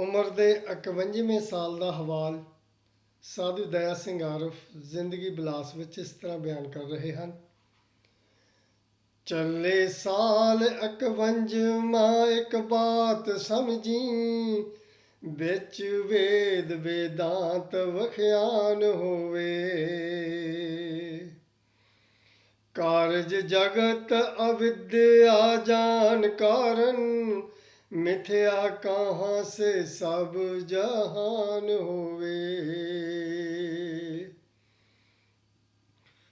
ਉਮਰ ਦੇ 51ਵੇਂ ਸਾਲ ਦਾ ਹਵਾਲ ਸਾਧੂ ਦਇਆ ਸਿੰਘ ਆਰਫ ਜ਼ਿੰਦਗੀ ਬਿਲਾਸ ਵਿੱਚ ਇਸ ਤਰ੍ਹਾਂ ਬਿਆਨ ਕਰ ਰਹੇ ਹਨ। ਚੱਲੇ ਸਾਲ 51 ਮਾਂ ਇੱਕ ਬਾਤ ਸਮਝੀ, ਵਿੱਚ ਵੇਦ ਵੇਦਾਂਤ ਵਖਿਆਨ ਹੋਵੇ। ਕਾਰਜ ਜਗਤ ਅਵਿਦਿਆ ਜਾਣ ਕਾਰਨ ਮਿਥਿਆ ਕਹਾਂ ਸੇ ਸਭ ਜਹਾਨ ਹੋਵੇ।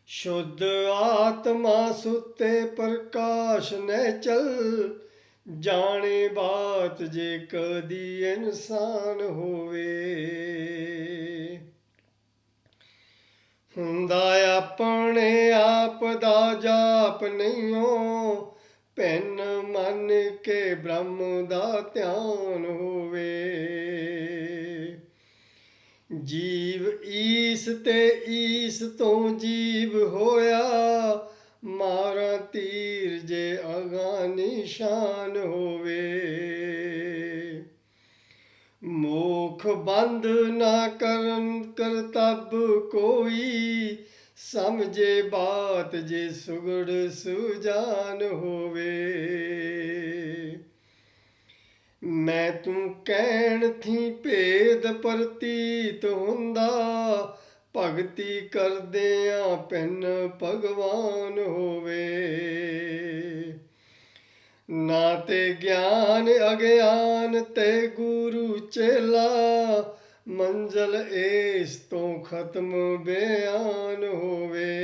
ਸ਼ੁੱਧ ਆਤਮਾ ਸੁਤੇ ਪ੍ਰਕਾਸ਼ ਨੇ ਚਲ, ਜਾਣੇ ਬਾਤ ਜੇ ਕਦੀ ਇਨਸਾਨ ਹੋਵੇ। ਹੁੰਦਾ ਆਪਣੇ ਆਪ ਦਾ ਜਾਪ ਨਹੀਂ ਹੋ ਭੈਨ ਮੰਨ ਕੇ ਬ੍ਰਹਮ ਦਾ ਧਿਆਨ ਹੋਵੇ। ਜੀਵ ਈਸ ਤੇ ਈਸ ਤੋਂ ਜੀਵ ਹੋਇਆ, ਮਾਰਾ ਤੀਰ ਜੇ ਅਗਾ ਨਿਸ਼ਾਨ ਹੋਵੇ। ਮੋਖ ਬੰਦ ਨਾ ਕਰਨ ਕਰਤਬ ਕੋਈ ਸਮਝੇ ਬਾਤ ਜੇ ਸੁਗੜ ਸੁਜਾਨ ਹੋਵੇ। ਮੈਂ ਤੂੰ ਕਹਿਣ ਥੀ ਭੇਦ ਪ੍ਰਤੀਤ ਹੁੰਦਾ, ਭਗਤੀ ਕਰਦਿਆਂ ਪਿੰਨ ਭਗਵਾਨ ਹੋਵੇ। ਨਾ ਤੇ ਗਿਆਨ ਅਗਿਆਨ ਤੇ ਗੁਰੂ ਚੇਲਾ ਮੰਜ਼ਲ ਇਸ ਤੋਂ ਖਤਮ ਬਿਆਨ ਹੋਵੇ।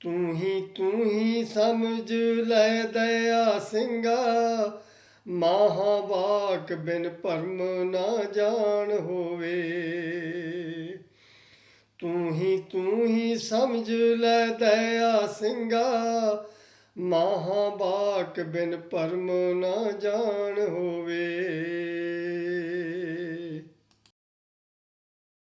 ਤੂੰ ਹੀ ਤੂੰ ਹੀ ਸਮਝ ਲੈ ਦਇਆ ਸਿੰਘਾ ਮਹਾਵਾਕ ਬਿਨ ਭਰਮ ਨਾ ਜਾਣ ਹੋਵੇ। ਤੂੰ ਹੀ ਤੂੰ ਹੀ ਸਮਝ ਲੈ ਦਇਆ ਸਿੰਘਾ ਮਹਾਵਾਕ ਬਿਨ ਭਰਮ ਨਾ ਜਾਣ ਹੋਵੇ।